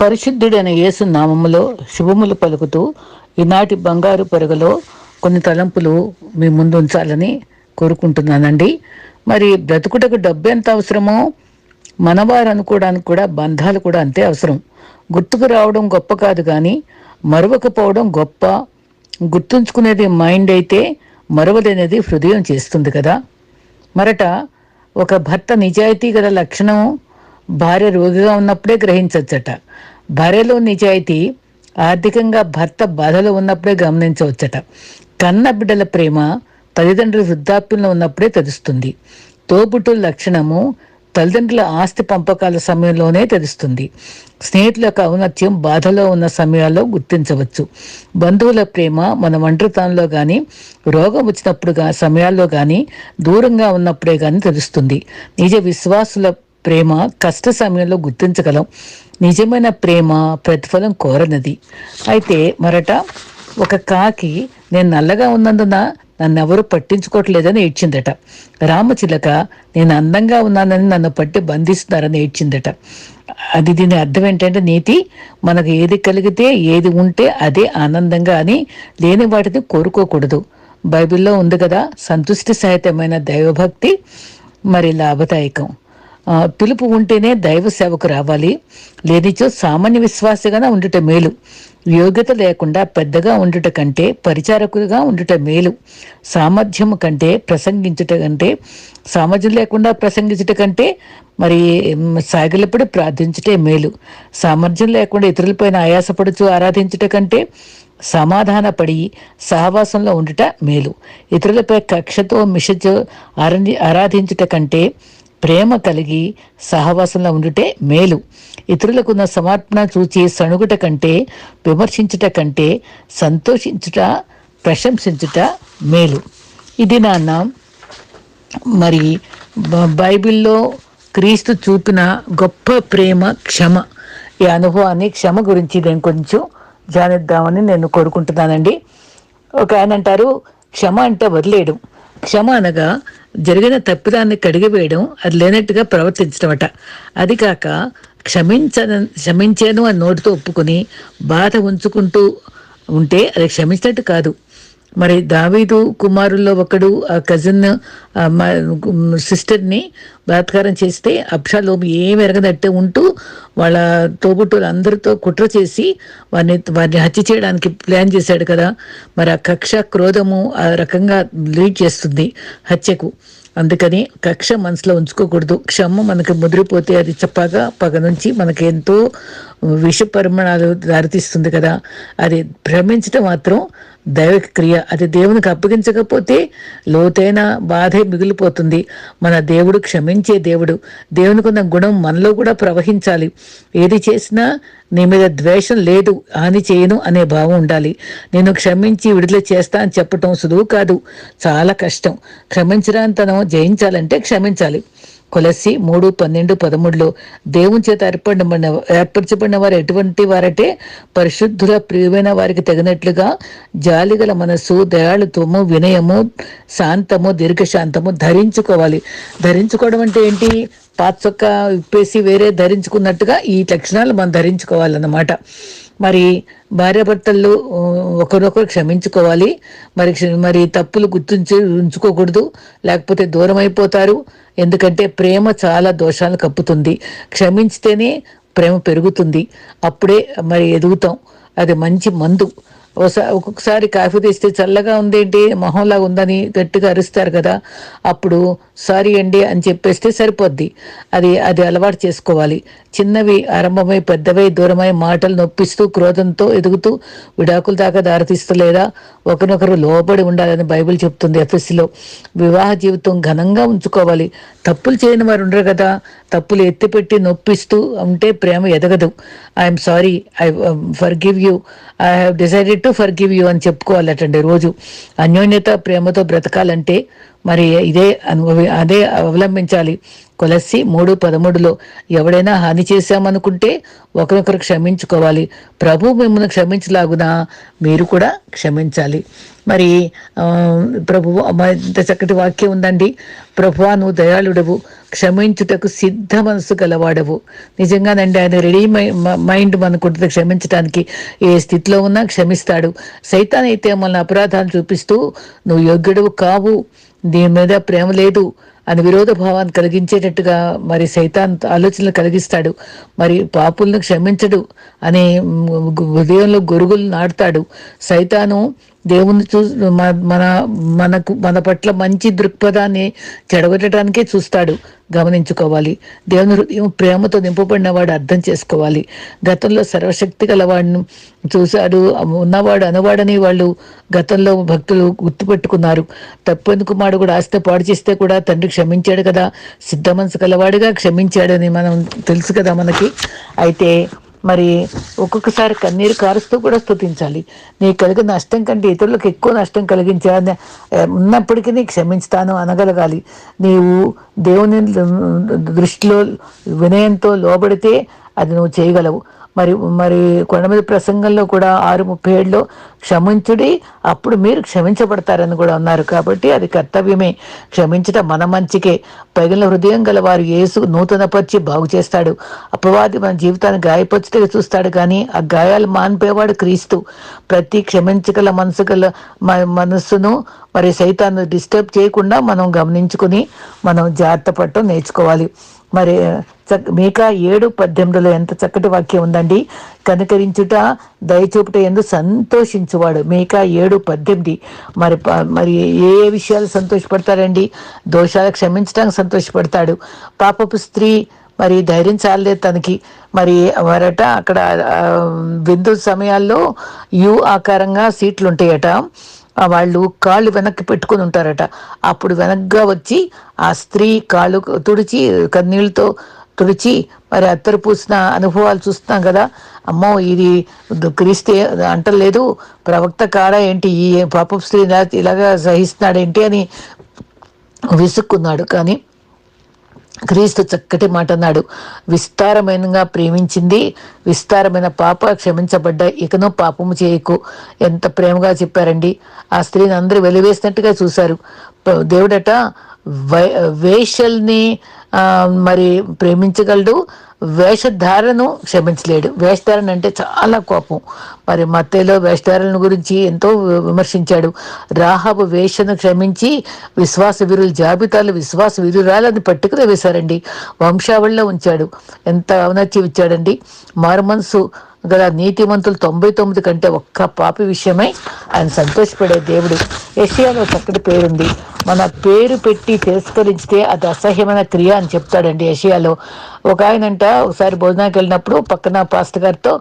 పరిశుద్ధుడైన యేసు నామములో శుభములు పలుకుతూ ఈనాటి బంగారు పరుగులో కొన్ని తలంపులు మీ ముందు ఉంచాలని కోరుకుంటున్నానండి. మరి బ్రతుకుటకు డబ్బు ఎంత అవసరమో మనవారు అనుకోవడానికి కూడా బంధాలు కూడా అంతే అవసరం. గుర్తుకు రావడం గొప్ప కాదు కానీ మరవకపోవడం గొప్ప. గుర్తుంచుకునేది మైండ్ అయితే మరవలేనిది హృదయం చేస్తుంది కదా. మరట ఒక భర్త నిజాయితీ గల లక్షణం భార్య రోగిగా ఉన్నప్పుడే గ్రహించవచ్చట. భార్యలో నిజాయితీ ఆర్థికంగా భర్త బాధలో ఉన్నప్పుడే గమనించవచ్చట. కన్న బిడ్డల ప్రేమ తల్లిదండ్రుల వృద్ధాప్యంలో ఉన్నప్పుడే తెలుస్తుంది. తోబుట్టుల లక్షణము తల్లిదండ్రుల ఆస్తి పంపకాల సమయంలోనే తెలుస్తుంది. స్నేహితుల యొక్క ఔన్నత్యం బాధలో ఉన్న సమయాల్లో గుర్తించవచ్చు. బంధువుల ప్రేమ మన ఒంటరితనంలో కానీ రోగం వచ్చినప్పుడు సమయాల్లో కానీ దూరంగా ఉన్నప్పుడే కానీ తెలుస్తుంది. నిజ విశ్వాసుల ప్రేమ కష్ట సమయంలో గుర్తించగలం. నిజమైన ప్రేమ ప్రతిఫలం కోరనది. అయితే మరట ఒక కాకి నేను నల్లగా ఉన్నందున నన్ను ఎవరు పట్టించుకోవట్లేదని ఏడ్చిందట. రామచిలక నేను అందంగా ఉన్నానని నన్ను పట్టి బంధిస్తున్నారని ఏడ్చిందట. అది దీని అర్థం ఏంటంటే నీతి మనకు ఏది కలిగితే ఏది ఉంటే అదే ఆనందంగా అని లేని వాటిని కోరుకోకూడదు. బైబిల్లో ఉంది కదా సంతుష్టి సహితమైన దైవభక్తి మరి లాభదాయకం. పిలుపు ఉంటేనే దైవ సేవకు రావాలి. లేనిచో సామాన్య విశ్వాసగానే ఉండుట మేలు. యోగ్యత లేకుండా పెద్దగా ఉండుట కంటే పరిచారకులుగా ఉండుట మేలు. సామర్థ్యము కంటే ప్రసంగించుట కంటే సామర్థ్యం లేకుండా ప్రసంగించుట కంటే మరి సాగిలపడి ప్రార్థించుటే మేలు. సామర్థ్యం లేకుండా ఇతరులపైన ఆయాసపడుచు ఆరాధించుట కంటే సమాధానపడి సహవాసంలో ఉండుట మేలు. ఇతరులపై కక్షతో మిషతో ఆరాధి ఆరాధించుట కంటే ప్రేమ కలిగి సహవాసంలో ఉండుటే మేలు. ఇతరులకున్న సమర్పణ చూచి సణుగుట కంటే విమర్శించుట కంటే సంతోషించుట ప్రశంసించుట మేలు. ఇది నాన్న మరి బ- బైబిల్లో క్రీస్తు చూపిన గొప్ప ప్రేమ క్షమ. ఈ అనుభవాన్ని క్షమ గురించి నేను కొంచెం ధ్యానిద్దామని నేను కోరుకుంటున్నానండి. ఒక ఆయన అంటారు క్షమ అంటే వదిలేయడం. క్షమ అనగా జరిగిన తప్పిదాన్ని కడిగివేయడం అది లేనట్టుగా ప్రవర్తించడమట. అది కాక క్షమించ క్షమించాను అని నోటితో ఒప్పుకొని బాధ ఉంచుకుంటూ ఉంటే అది క్షమించినట్టు కాదు. మరి దావీదు కుమారుల్లో ఒకడు ఆ కజిన్ సిస్టర్ని బలాత్కారం చేస్తే అబ్షాలోమి ఏమి ఎరగదట్టే ఉంటూ వాళ్ళ తోబుట్టులు అందరితో కుట్ర చేసి వారిని వారిని హత్య చేయడానికి ప్లాన్ చేశాడు కదా. మరి ఆ కక్ష క్రోధము ఆ రకంగా లీడ్ చేస్తుంది హత్యకు. అందుకని కక్ష మనసులో ఉంచుకోకూడదు. క్షమ మనకు ముదిరిపోతే అది చెప్పగా పగ నుంచి మనకి ఎంతో విష పరిమాణాలు దారితీస్తుంది కదా. అది భ్రమించడం మాత్రం దైవిక క్రియ. అది దేవునికి అప్పగించకపోతే లోతైన బాధే మిగిలిపోతుంది. మన దేవుడు క్షమించే దేవుడు. దేవునికి ఉన్న గుణం మనలో కూడా ప్రవహించాలి. ఏది చేసినా నీ మీద ద్వేషం లేదు హాని చేయను అనే భావం ఉండాలి. నేను క్షమించి విడుదల చేస్తా అని చెప్పటం సులువు కాదు. చాలా కష్టం. క్షమించడానికి తను జయించాలంటే క్షమించాలి. కొలసి మూడు పన్నెండు పదమూడులో దేవుని చేత ఏర్పడిన ఏర్పరచబడిన వారు ఎటువంటి వారటే? పరిశుద్ధుల ప్రియమైన వారికి తగినట్లుగా జాలిగల మనస్సు దయాళుత్వము వినయము శాంతము దీర్ఘశాంతము ధరించుకోవాలి. ధరించుకోవడం అంటే ఏంటి? పాత చొక్క విప్పేసి వేరే ధరించుకున్నట్టుగా ఈ లక్షణాలు మనం ధరించుకోవాలన్నమాట. మరి భార్యాభర్తలు ఒకరినొకరు ఒకరొకరు క్షమించుకోవాలి. మరి మరి తప్పులు గుర్తుంచి ఉంచుకోకూడదు. లేకపోతే దూరం అయిపోతారు ఎందుకంటే ప్రేమ చాలా దోషాలను కప్పుతుంది. క్షమించితేనే ప్రేమ పెరుగుతుంది. అప్పుడే మరి ఎదుగుతాం. అది మంచి మందు. ఒకసారి ఒక్కొక్కసారి కాఫీ తీస్తే చల్లగా ఉందేంటి? మొహంలా ఉందని గట్టిగా అరుస్తారు కదా. అప్పుడు సారీ అండి అని చెప్పేస్తే సరిపోద్ది. అది అది అలవాటు చేసుకోవాలి. చిన్నవి ఆరంభమై పెద్దవై దూరమై మాటలు నొప్పిస్తూ క్రోధంతో ఎదుగుతూ విడాకుల దాకా దారితీస్తలేదా ఒకరినొకరు లోబడి ఉండాలని బైబిల్ చెప్తుంది ఎఫ్ఎస్సిలో వివాహ జీవితం ఘనంగా ఉంచుకోవాలి. తప్పులు చేయని వారు ఉండరు కదా. తప్పులు ఎత్తిపెట్టి నొప్పిస్తూ ఉంటే ప్రేమ ఎదగదు. I'm sorry I forgive you I have decided to forgive you అని చెప్పుకోవాలటండి. రోజు అన్యోన్యత ప్రేమతో బ్రతకాలంటే మరి ఇదే అనుభవి అదే అవలంబించాలి. కొలసి మూడు పదమూడులో ఎవడైనా హాని చేశామనుకుంటే ఒకరొకరు క్షమించుకోవాలి. ప్రభు మిమ్మల్ని క్షమించలాగునా? మీరు కూడా క్షమించాలి. మరి ప్రభు ఇంత చక్కటి వాక్యం ఉందండి. ప్రభువా నువ్వు దయాళుడవు. క్షమించుటకు సిద్ధ మనసు గలవాడవు. నిజంగానండి ఆయన రెడీ మైండ్ మనకుంటుంది క్షమించడానికి ఏ స్థితిలో ఉన్నా క్షమిస్తాడు. సైతాన్ అయితే మనల్ని అపరాధాలు చూపిస్తూ నువ్వు యోగ్యుడవు కావు. దీని మీద ప్రేమ లేదు అని విరోధ భావాన్ని కలిగించేటట్టుగా మరి సైతాన్ ఆలోచనలు కలిగిస్తాడు. మరి పాపులను క్షమించడు అని హృదయంలో గొరుగులు నాటుతాడు. సైతాను దేవుని చూ మన మనకు మన పట్ల మంచి దృక్పథాన్ని చెడగొట్టడానికే చూస్తాడు. గమనించుకోవాలి. దేవుని హృదయం ప్రేమతో నింపబడినవాడు అర్థం చేసుకోవాలి. గతంలో సర్వశక్తి గలవాడిని చూశాడు. ఉన్నవాడు అనవాడని వాళ్ళు గతంలో భక్తులు గుర్తుపెట్టుకున్నారు. తప్పెందుకు కుమారుడు కూడా ఆస్తి పాడు చేస్తే కూడా తండ్రి క్షమించాడు కదా. సిద్ధ మనసు గలవాడిగా క్షమించాడని మనం తెలుసు కదా మనకి. అయితే మరి ఒక్కొక్కసారి కన్నీరు కారుస్తూ కూడా స్థుతించాలి నీ కలిగిన నష్టం కంటే ఇతరులకు ఎక్కువ నష్టం కలిగించా ఉన్నప్పటికీ క్షమించుతాను అనగలగాలి. నీవు దేవుని దృష్టిలో వినయంతో లోబడితే అది నువ్వు చేయగలవు. మరి మరి కొండ మీద ప్రసంగంలో కూడా ఆరు ముప్పై ఏడులో క్షమించుడి అప్పుడు మీరు క్షమించబడతారని కూడా ఉన్నారు కాబట్టి అది కర్తవ్యమే. క్షమించడం మన మంచికే. పగిలిన హృదయం గల వారు యేసు నూతనపరిచి బాగు చేస్తాడు. అపవాది మన జీవితాన్ని గాయపరిచితే చూస్తాడు కానీ ఆ గాయాలు మాన్పేవాడు క్రీస్తు. ప్రతి క్షమించగల మనసు గల మనస్సును మరి సైతాన్ని డిస్టర్బ్ చేయకుండా మనం గమనించుకుని మనం జాగ్రత్త పట్టడం నేర్చుకోవాలి. మరి మీకా ఏడు పద్దెనిమిదిలో ఎంత చక్కటి వాక్యం ఉందండి. కనుకరించుట దయచూపుట ఎందు సంతోషించువాడు. మీకా ఏడు పద్దెనిమిది. మరి మరి ఏ ఏ విషయాలు సంతోషపడతారండి? దోషాలు క్షమించడానికి సంతోషపడతాడు. పాపపు స్త్రీ మరి ధైర్యం చాలలేదు తనకి. మరి మరట అక్కడ విందు సమయాల్లో యు ఆకారంగా సీట్లు ఉంటాయట వాళ్ళు కాళ్ళు వెనక్కి పెట్టుకుని ఉంటారట. అప్పుడు వెనక్గా వచ్చి ఆ స్త్రీ కాళ్ళు తుడిచి కన్నీళ్ళతో తుడిచి మరి అత్తరు పూసిన అనుభవాలు చూస్తున్నాం కదా. అమ్మో ఇది క్రీస్తే అంటలేదు. ప్రవక్త కాడ ఏంటి? ఈ పాప స్త్రీ ఇలాగా సహిస్తున్నాడేంటి అని విసుక్కున్నాడు. కానీ క్రీస్తు చక్కటి మాట అన్నాడు. విస్తారమైనగా ప్రేమించింది విస్తారమైన పాప క్షమించబడ్డ ఇకను పాపము చేయకు. ఎంత ప్రేమగా చెప్పారండి. ఆ స్త్రీని అందరూ వెలివేసినట్టుగా చూశారు. దేవుడట వేషల్ని మరి ప్రేమించగలడు. వేషధారను క్షమించలేడు. వేషధారణ అంటే చాలా కోపం. మరి మత్తేలో వేషధారణ గురించి ఎంతో విమర్శించాడు. రాహబు వేషను క్షమించి విశ్వాస వీరుల జాబితాలు విశ్వాస వీరురాలని పట్టుకుని వేశారండి. వంశావళిలో ఉంచాడు. ఎంత ఔనత్యం ఇచ్చాడండి. మారుమనసు గల నీతిమంతులు తొంభై తొమ్మిది కంటే ఒక్క పాపి విషయమై ఆయన సంతోషపడే దేవుడు. ఏషియాలో చక్కటి పేరుంది. మన పేరు పెట్టి తిరస్కరిస్తే అది అసహ్యమైన క్రియ అని చెప్తాడండి ఏషియాలో ఒక ఆయనంట ఒకసారి భోజనానికి వెళ్ళినప్పుడు పక్కన పాస్ట్ గారితో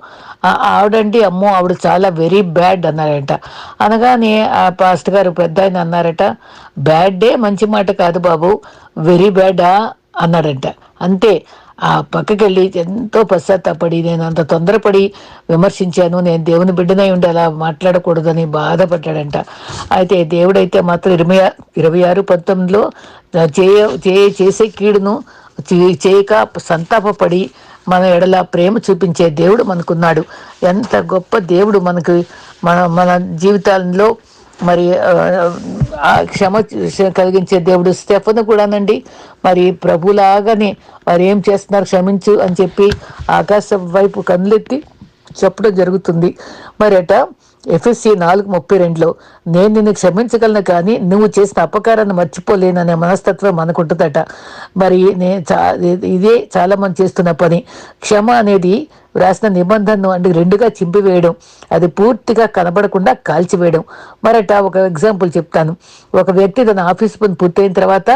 ఆవిడండి అమ్మో ఆవిడ చాలా వెరీ బ్యాడ్ అన్నారంట. అనగానే ఆ పాస్ట్ గారు పెద్ద ఆయన అన్నారట బ్యాడ్ డే మంచి మాట కాదు బాబు వెరీ బ్యాడా అన్నాడంట. అంతే. ఆ పక్కకెళ్ళి ఎంతో పశ్చాత్తాపడి నేను అంత తొందరపడి విమర్శించాను నేను దేవుని బిడ్డనై ఉండి అలా మాట్లాడకూడదని బాధపడ్డాడంట. అయితే దేవుడైతే మాత్రం ఇరవై ఇరవై ఆరు పంతొమ్మిదిలో చేయ చేసే కీడును చేయక సంతాపపడి మన ఎడల ప్రేమ చూపించే దేవుడు మనకున్నాడు. ఎంత గొప్ప దేవుడు మనకు మన మన జీవితాల్లో మరి క్షమ కలిగించే దేవుడు స్టెఫన్ కూడానండి. మరి ప్రభులాగానే మరి ఏం చేస్తున్నారు? క్షమించు అని చెప్పి ఆకాశం వైపు కన్నులెత్తి చెప్పడం జరుగుతుంది. మరి అట ఎఫ్ఎస్సి నాలుగు ముప్పై రెండులో నేను నిన్ను క్షమించగలను కానీ నువ్వు చేసిన అపకారాన్ని మర్చిపోలేననే మనస్తత్వం మనకుంటుందట. మరి నే చా ఇదే చాలామంది చేస్తున్న పని. క్షమ అనేది వ్రాసిన నిబంధనను అంటే రెండుగా చింపివేయడం. అది పూర్తిగా కనబడకుండా కాల్చివేయడం. మరట ఒక ఎగ్జాంపుల్ చెప్తాను. ఒక వ్యక్తి తన ఆఫీస్ పని పూర్తయిన తర్వాత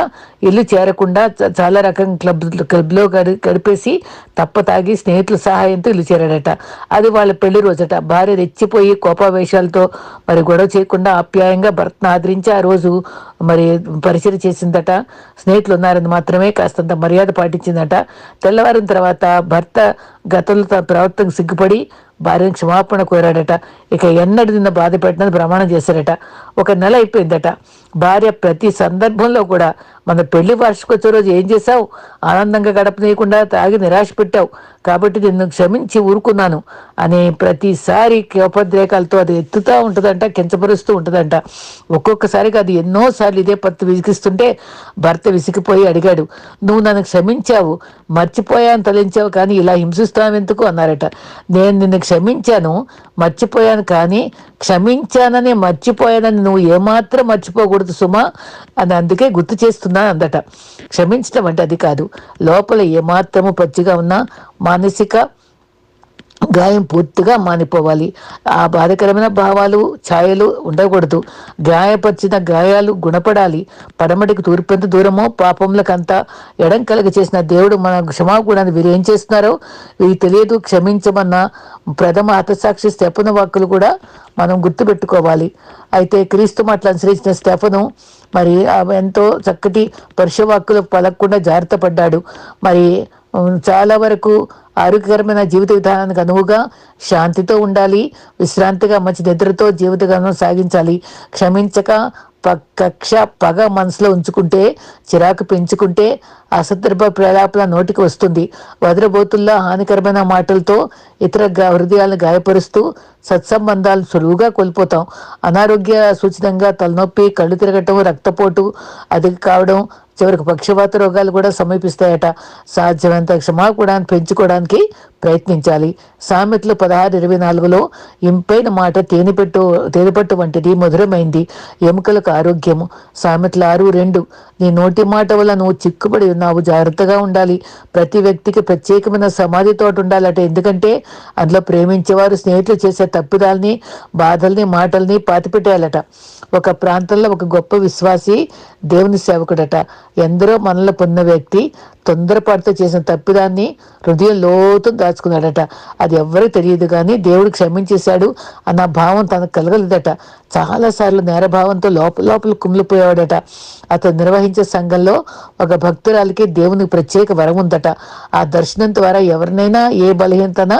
ఇల్లు చేరకుండా చాలా రకం క్లబ్ క్లబ్లో గడి గడిపేసి తప్ప తాగి స్నేహితుల సహాయంతో ఇల్లు చేరాడట. అది వాళ్ళ పెళ్ళి రోజట. భార్య రెచ్చిపోయి కోపావేశాలతో మరి గొడవ చేయకుండా ఆప్యాయంగా భర్తను ఆదరించి ఆ రోజు మరి పరిచయం చేసిందట స్నేహితులు ఉన్నారని మాత్రమే కాస్తంత మర్యాద పాటించిందట. తెల్లవారిన తర్వాత భర్త గతంలో తన ప్రవర్తనకు సిగ్గుపడి భార్యను క్షమాపణ కోరాడట. ఇక ఎన్నడూ నిన్న బాధ పెట్టినది ప్రమాణం చేశారట. ఒక నెల అయిపోయిందట. భార్య ప్రతి సందర్భంలో కూడా మన పెళ్ళి వార్షికోత్సవ రోజు ఏం చేశావు? ఆనందంగా గడపనీయకుండా తాగి నిరాశ పెట్టావు. కాబట్టి నిన్ను క్షమించి ఊరుకున్నాను అని ప్రతిసారి కోపద్రేకాలతో అది ఎత్తుతూ ఉంటుందంట కించపరుస్తూ ఉంటుందంట. ఒక్కొక్కసారిగా అది ఎన్నోసార్లు ఇదే పత్తు విసిగిస్తుంటే భర్త విసిగిపోయి అడిగాడు నువ్వు నన్ను క్షమించావు మర్చిపోయాను తలించావు కానీ ఇలా హింసిస్తావు ఎందుకు? అన్నారట. నేను నిన్ను క్షమించాను మర్చిపోయాను కానీ క్షమించానని మర్చిపోయానని నువ్వు ఏమాత్రం మర్చిపోకూడదు సుమా అని అందుకే గుర్తు చేస్తున్నాను అందట. క్షమించడం అంటే అది కాదు. లోపల ఏమాత్రము పచ్చిగా ఉన్నా మానసిక గాయం పూర్తిగా మానిపోవాలి. ఆ బాధకరమైన భావాలు ఛాయలు ఉండకూడదు. గాయపరిచిన గాయాలు గుణపడాలి. పడమటికి తూర్పెంత దూరమో పాపములకంతా ఎడం కలగ చేసిన దేవుడు మన క్షమాగుణాన్ని వీరు ఏం చేస్తున్నారో వీరు తెలియదు క్షమించమన్న ప్రథమ హతసాక్షి స్టెఫను వాక్కులు కూడా మనం గుర్తుపెట్టుకోవాలి. అయితే క్రీస్తు మాటలు అనుసరించిన స్టెఫను మరి ఎంతో చక్కటి పరుషవాక్కులు పలకకుండా జాగ్రత్త పడ్డాడు. మరి చాలా వరకు ఆరోగ్యకరమైన జీవిత విధానానికి అనువుగా శాంతితో ఉండాలి విశ్రాంతిగా మంచి నిద్రతో జీవిత సాగించాలి. క్షమించక కక్ష పగ మనసులో ఉంచుకుంటే చిరాకు పెంచుకుంటే అసందర్భ ప్రలాపన నోటికి వస్తుంది. వదరబోతుల్లో హానికరమైన మాటలతో ఇతర హృదయాలను గాయపరుస్తూ సత్సంబంధాలు సులువుగా కోల్పోతాం. అనారోగ్య సూచితంగా తలనొప్పి కళ్ళు తిరగటం రక్తపోటు అధిక కావడం చివరికి పక్షవాత రోగాలు కూడా సమీపిస్తాయట. సాధ్యమైనంత కూడా పెంచుకోవడానికి ప్రయత్నించాలి. సామెతలు పదహారు ఇరవై నాలుగులో ఇంపైన మాట తేనెపెట్టు తేనెపట్టు వంటిది మధురమైంది. నీకు ఆరోగ్యము. సామెతలు ఆరు రెండు. నీ నోటి మాట వల్ల నువ్వు చిక్కుబడి ఉన్నావు. జాగ్రత్తగా ఉండాలి. ప్రతి వ్యక్తికి ప్రత్యేకమైన సమాధి తోట ఉండాలట. ఎందుకంటే అందులో ప్రేమించేవారు స్నేహితులు చేసే తప్పిదాలని బాధల్ని మాటల్ని పాతిపెట్టేయాలట. ఒక ప్రాంతంలో ఒక గొప్ప విశ్వాసి దేవుని సేవకుడట. ఎందరో మనలో పొందిన వ్యక్తి తొందరపాటుతో చేసిన తప్పిదాన్ని హృదయం లోతు దాచుకున్నాడట. అది ఎవ్వరికి తెలియదు కానీ దేవుడు క్షమించేశాడు అన్న భావం తనకు కలగలేదట. చాలాసార్లు నేరభావంతో లోపల లోపల కుమిలిపోయాడట అతను నిర్వహించే సంఘంలో ఒక భక్తురాలికి దేవునికి ప్రత్యేక వరం ఉందట. ఆ దర్శనం ద్వారా ఎవరినైనా ఏ బలహీనతన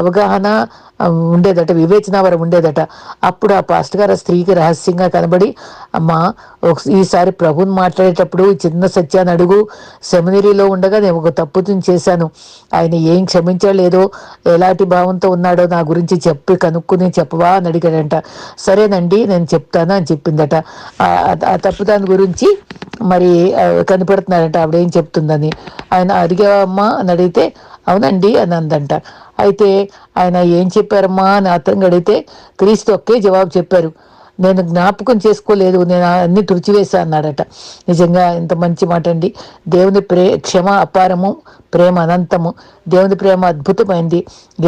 అవగాహన ఉండేదట వివేచన వరం ఉండేదట. అప్పుడు ఆ పాస్ట్ గారు ఆ స్త్రీకి రహస్యంగా కనబడి అమ్మ ఈసారి ప్రభుని మాట్లాడేటప్పుడు చిన్న సత్యాన్ని అడుగు. సెమినరీలో ఉండగా నేను ఒక తప్పు చేశాను. ఆయన ఏం క్షమించలేదో ఎలాంటి భావంతో ఉన్నాడో నా గురించి చెప్పి కనుక్కుని చెప్పవా? అని అడిగాడంట. సరేనండి నేను చెప్తాను అని చెప్పిందట. ఆ తప్పు దాని గురించి మరి కనిపెడుతున్నాడంట ఆవిడ చెప్తుందని. ఆయన అడిగావమ్మా అని అడిగితే అవునండి అని అందంట. అయితే ఆయన ఏం చెప్పారమ్మా అని అతను అడిగితే క్రీస్తు ఒకే జవాబు చెప్పారు. నేను జ్ఞాపకం చేసుకోలేదు నేను అన్ని తుడిచివేశా అన్నాడట. నిజంగా ఇంత మంచి మాట అండి దేవుని ప్రే క్షమ అపారము ప్రేమ అనంతము. దేవుని ప్రేమ అద్భుతమైంది.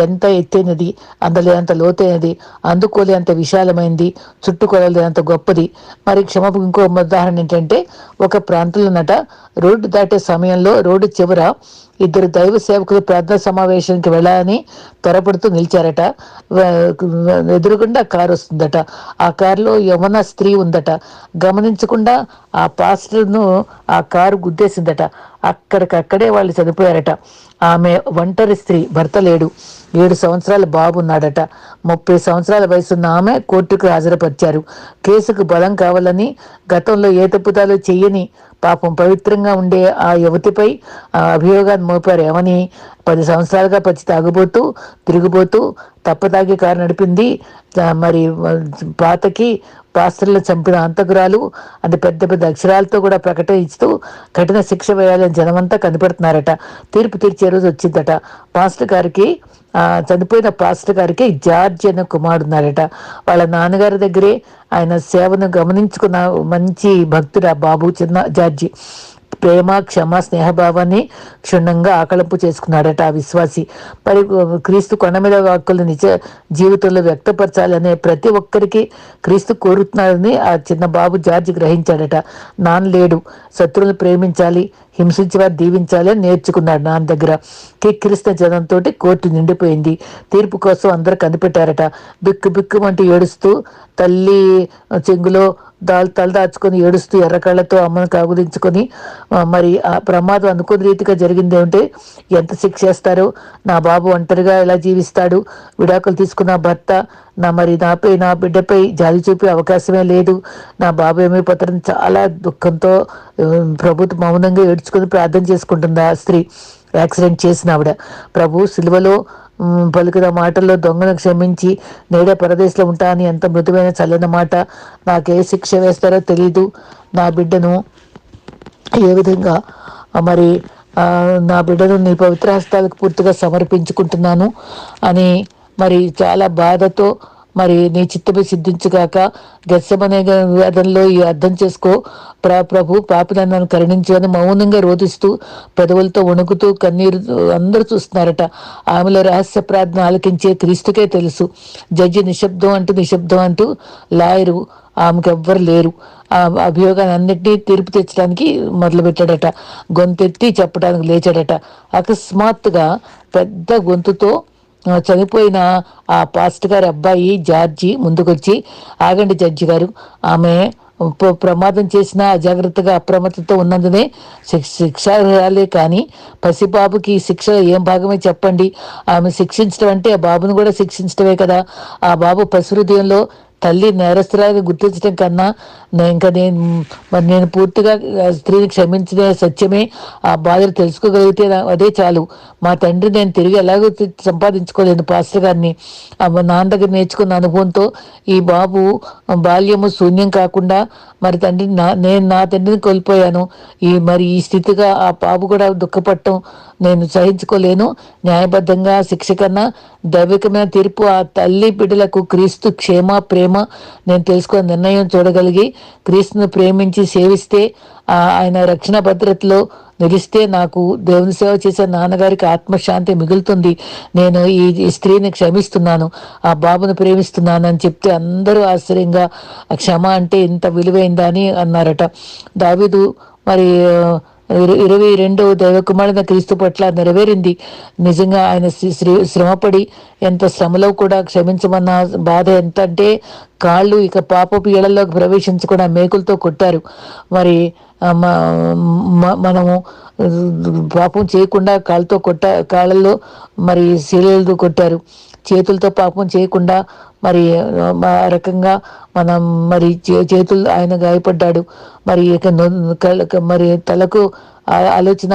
ఎంత ఎత్తైనది అందలేనంత లోతైనది అందుకోలే అంత విశాలమైంది చుట్టుకొలలే అంత గొప్పది. మరి క్షమపు ఇంకో ఉదాహరణ ఏంటంటే ఒక ప్రాంతంలో నట రోడ్డు దాటే సమయంలో రోడ్డు చివర ఇద్దరు దైవ సేవకులు ప్రార్థన సమావేశానికి వెళ్ళాలని త్వరపడుతూ నిలిచారట. ఎదురుగుండా కారు వస్తుందట. ఆ కారులో యవన స్త్రీ ఉందట. గమనించకుండా ఆ పాస్టర్ను ఆ కారు గుద్దేసిందట. అక్కడికక్కడే వాళ్ళు చనిపోయారట. ఆమె ఒంటరి స్త్రీ భర్త లేడు. ఏడు సంవత్సరాల బాబు ఉన్నాడట. ముప్పై సంవత్సరాల వయసున్న ఆమె కోర్టుకు హాజరుపరిచారు. కేసుకు బలం కావాలని గతంలో ఏ తప్పుతాలు చెయ్యని పాపం పవిత్రంగా ఉండే ఆ యువతిపై అభియోగాన్ని మోపారు. ఏమని? పది సంవత్సరాలుగా పచ్చి తాగుబోతూ తిరిగిపోతూ తప్పదాగి కారు నడిపింది. మరి పాతకి పాస్టర్లు చంపిన అంతకురాలు అది పెద్ద పెద్ద అక్షరాలతో కూడా ప్రకటన ఇస్తూ కఠిన శిక్ష వేయాలని జనమంతా కనిపెడుతున్నారట. తీర్పు తీర్చే రోజు వచ్చిందట. పాస్టర్ గారికి చనిపోయిన పాస్టర్ గారికి జార్జ్ అనే కుమారుడున్నారట వాళ్ళ నాన్నగారి దగ్గరే ఆయన సేవను గమనించుకున్న మంచి భక్తుడు బాబు చిన్న జార్జి. ప్రేమ క్షమ స్నేహభావాన్ని క్షుణ్ణంగా ఆకలింపు చేసుకున్నాడట ఆ విశ్వాసి. పరి క్రీస్తు కొండ మీద వాక్కులు నిజ జీవితంలో వ్యక్తపరచాలనే ప్రతి ఒక్కరికి క్రీస్తు కోరుతున్నాడని ఆ చిన్న బాబు జార్జి గ్రహించాడట. నాన్న లేడు శత్రువులు ప్రేమించాలి హింసించేవారు దీవించాలి అని నేర్చుకున్నాడు నాన్న దగ్గర. కిక్కిరిస్తున్న జనంతో కోర్టు నిండిపోయింది. తీర్పు కోసం అందరూ కనిపెట్టారట. బిక్కు బిక్కు అంటూ ఏడుస్తూ తల్లి చెంగులో దాల్ తలదాచుకొని ఏడుస్తూ ఎర్రకళ్ళతో అమ్మను కాగుదించుకొని మరి ఆ ప్రమాదం అనుకున్న రీతిగా జరిగింది ఏమిటే ఎంత శిక్ష చేస్తారో. నా బాబు ఒంటరిగా ఎలా జీవిస్తాడు? విడాకులు తీసుకున్న భర్త నా మరి నాపై నా బిడ్డపై జాలి చూపే అవకాశమే లేదు. నా బాబు ఏమైపోతారని చాలా దుఃఖంతో ప్రభుత్వం మౌనంగా ఏడ్చుకుని ప్రార్థన చేసుకుంటుంది ఆ స్త్రీ. యాక్సిడెంట్ చేసిన ఆవిడ. ప్రభు సిలువలో పలుకున్న మాటల్లో దొంగను క్షమించి నేడే పరదేశంలో ఉంటా అని ఎంత మృదువైన చల్లని మాట. నాకే శిక్ష వేస్తారో తెలీదు. నా బిడ్డను ఏ విధంగా మరి నా బిడ్డను నీ పవిత్ర హస్తాలకు పూర్తిగా సమర్పించుకుంటున్నాను అని మరి చాలా బాధతో మరి నీ చిత్తమే సిద్ధించుగాక గెస్సమనే వేదంలో ఈ అర్థం చేసుకో. ప్ర ప్రభు పాపిన నన్ను కరుణించు అని మౌనంగా రోధిస్తూ పెదవులతో వణుకుతూ కన్నీరు అందరూ చూస్తున్నారట. ఆమెలో రహస్య ప్రార్థన ఆలకించే క్రీస్తుకే తెలుసు. జడ్జి నిశ్శబ్దం అంటూ నిశ్శబ్దం అంటూ లాయరు ఆమెకు ఎవ్వరు లేరు. ఆ అభియోగాన్ని అన్నింటినీ తీర్పు తెచ్చడానికి మొదలుపెట్టాడట. గొంతెత్తి చెప్పడానికి లేచాడట. అకస్మాత్తుగా పెద్ద గొంతుతో చనిపోయిన ఆ పాస్ట్ గారి అబ్బాయి జార్జి ముందుకొచ్చి ఆగండి జడ్జి గారు. ఆమె ప్రమాదం చేసిన అజాగ్రత్తగా అప్రమత్తతో ఉన్నందునే శిక్షార్హాలే కానీ పసిబాబుకి శిక్ష ఏం భాగమే చెప్పండి. ఆమె శిక్షించడం అంటే ఆ బాబును కూడా శిక్షించడమే కదా. ఆ బాబు పశుహృదయంలో తల్లి నేరస్తురాలు గుర్తించడం కన్నా ఇంకా నేను మరి నేను పూర్తిగా స్త్రీని క్షమించిన సత్యమే. ఆ బాధలు తెలుసుకోగలిగితే అదే చాలు. మా తండ్రి నేను తిరిగి ఎలాగో సంపాదించుకోలేను పాస్టర్ గారిని. నాన్న దగ్గర నేర్చుకున్న అనుభవంతో ఈ బాబు బాల్యము శూన్యం కాకుండా మరి తండ్రిని నా నేను నా తండ్రిని కోల్పోయాను. ఈ మరి ఈ స్థితిగా ఆ బాబు కూడా దుఃఖపడటం నేను సహించుకోలేను. న్యాయబద్ధంగా శిక్ష కన్నా దైవికమైన తీర్పు ఆ తల్లి బిడ్డలకు క్రీస్తు క్షేమ ప్రేమ నేను తెలుసుకున్న నిర్ణయం చూడగలిగి క్రీస్తును ప్రేమించి సేవిస్తే ఆయన రక్షణ భద్రతలో నిలిస్తే నాకు దేవుని సేవ చేసే నాన్నగారికి ఆత్మశాంతి మిగులుతుంది. నేను ఈ స్త్రీని క్షమిస్తున్నాను ఆ బాబును ప్రేమిస్తున్నాను అని చెప్తే అందరూ ఆశ్చర్యంగా క్షమ అంటే ఇంత విలువైందా అని అన్నారట. దావిదు మరి ఇరవై రెండవ దైవకుమారుల క్రీస్తు పట్ల నెరవేరింది. నిజంగా ఆయన శ్రీ శ్రమపడి ఎంత శ్రమలో కూడా క్షమించమన్న బాధ ఎంత అంటే కాళ్ళు ఇక పాపపు ఇళ్ళలోకి ప్రవేశించకుండా మేకులతో కొట్టారు. మరి మనము పాపం చేయకుండా కాళ్ళతో కొట్ట కాళ్ళల్లో మరి శీలలతో కొట్టారు. చేతులతో పాపం చేయకుండా మరి ఆ రకంగా మనం మరి చేతులు ఆయన గాయపడ్డాడు. మరి ఇక మరి తలకు ఆలోచన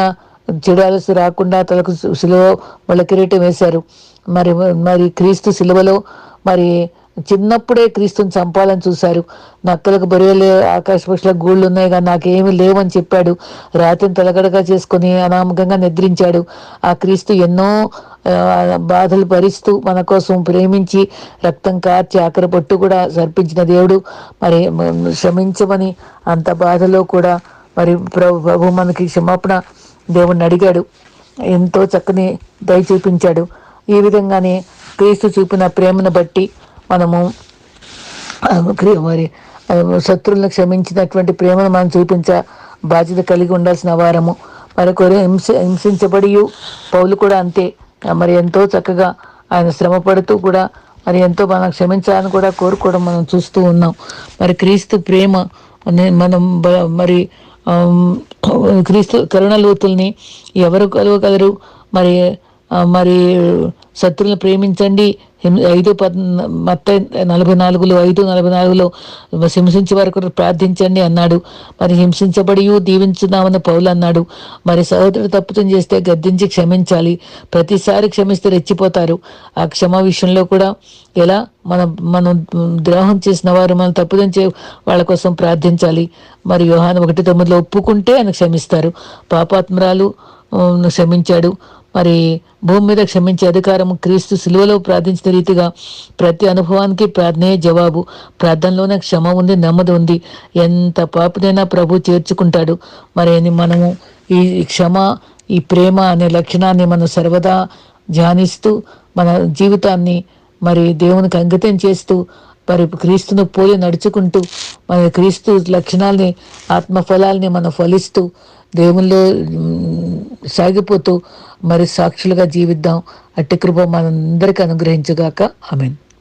చెడు ఆలోచన రాకుండా తలకు సిలువ వాళ్ళ కిరీటం వేశారు. మరి మరి క్రీస్తు సిలువలో మరి చిన్నప్పుడే క్రీస్తుని చంపాలని చూశారు. నక్కలకు బొరియలు ఆకాశ పక్షుల గూళ్ళు ఉన్నాయి కానీ నాకేమీ లేవని చెప్పాడు. రాత్రిని తలగడగా చేసుకుని అనామకంగా నిద్రించాడు. ఆ క్రీస్తు ఎన్నో బాధలు భరిస్తూ మన కోసం ప్రేమించి రక్తం కార్చి ఆఖరి పట్టు కూడా సర్పించిన దేవుడు. మరి క్షమించమని అంత బాధలో కూడా మరి ప్రభు మనకి క్షమాపణ దేవుణ్ణి అడిగాడు. ఎంతో చక్కని దయ చూపించాడు. ఈ విధంగానే క్రీస్తు చూపిన ప్రేమను బట్టి మనము మరి శత్రువులను క్షమించినటువంటి ప్రేమను మనం చూపించ బాధ్యత కలిగి ఉండాల్సిన వారము. మరొకరు హింస హింసించబడి పౌలు కూడా అంతే. మరి ఎంతో చక్కగా ఆయన శ్రమ పడుతూ కూడా మరి ఎంతో మనం క్షమించాలని కూడా కోరుకోవడం మనం చూస్తూ ఉన్నాం. మరి క్రీస్తు ప్రేమ మనం మరి క్రీస్తు కరుణలోతుల్ని ఎవరు కలవగలరు? మరి మరి శత్రువులను ప్రేమించండి. ఐదు మత్త నలభై నాలుగులో ఐదు నలభై నాలుగులో హింసించే వరకు ప్రార్థించండి అన్నాడు. మరి హింసించబడి దీవించుదామని పౌలు అన్నాడు. మరి సహోదరుడు తప్పుతం చేస్తే గద్దించి క్షమించాలి. ప్రతిసారి క్షమిస్తే రెచ్చిపోతారు. ఆ క్షమ విషయంలో కూడా ఎలా మనం మనం ద్రోహం చేసిన వారు మనం తప్పుదం చే వాళ్ళ కోసం ప్రార్థించాలి. మరి వ్యూహాన్ని ఒకటి తొమ్మిదిలో ఒప్పుకుంటే ఆయన క్షమిస్తారు. పాపాత్మరాలు క్షమించాడు. మరి భూమి మీద క్షమించే అధికారం క్రీస్తు సిలువలో ప్రార్థించిన రీతిగా ప్రతి అనుభవానికి ప్రార్థనే జవాబు. ప్రార్థనలోనే క్షమ ఉంది నెమ్మది ఉంది. ఎంత పాపనైనా ప్రభు చేర్చుకుంటాడు. మరి మనము ఈ క్షమ ఈ ప్రేమ అనే లక్షణాన్ని మనం సర్వదా ధ్యానిస్తూ మన జీవితాన్ని మరి దేవునికి అంకితం చేస్తూ మరి క్రీస్తును పోలి నడుచుకుంటూ మన క్రీస్తు లక్షణాలని ఆత్మఫలాల్ని మనం ఫలిస్తూ దేవుల్లో సాగిపోతూ మరి సాక్షులుగా జీవిద్దాం. అట్టి కృప మనందరికీ అనుగ్రహించుగాక. ఆమెను.